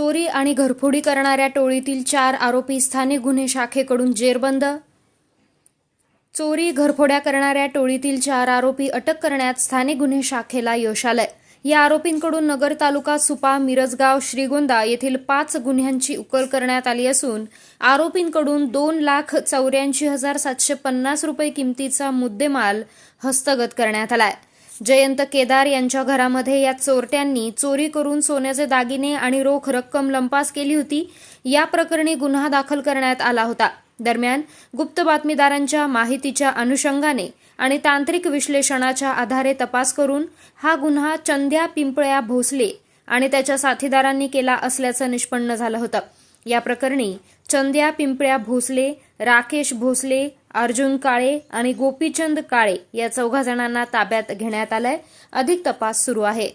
चोरी आणि घरफोडी करणाऱ्या टोळीतील चार आरोपी स्थानिक गुन्हे शाखेकडून जेरबंद. चोरी घरफोड्या करणाऱ्या टोळीतील चार आरोपी अटक करण्यात स्थानिक गुन्हे शाखेला यश आलंय. या आरोपींकडून नगर तालुका सुपा मिरजगाव श्रीगोंदा येथील पाच गुन्ह्यांची उकल करण्यात आली असून आरोपींकडून दोन लाख चौऱ्याऐंशी हजार सातशे पन्नास रुपये किमतीचा मुद्देमाल हस्तगत करण्यात आलाय. जयंत केदार यांच्या घरामध्ये या चोरट्यांनी चोरी करून सोन्याचे दागिने आणि रोख रक्कम लंपास केली होती. या प्रकरणी गुन्हा दाखल करण्यात आला होता. दरम्यान गुप्त बातमीदारांच्या माहितीच्या अनुषंगाने आणि तांत्रिक विश्लेषणाच्या आधारे तपास करून हा गुन्हा चंद्या पिंपळ्या भोसले आणि त्याच्या साथीदारांनी केला असल्याचं निष्पन्न झालं होतं. या प्रकरणी चंद्या पिंपळ्या भोसले राकेश भोसले अर्जुन काळे आणि गोपीचंद काळे या चौघा जणांना ताब्यात घेण्यात आलंय. अधिक तपास सुरू आहे.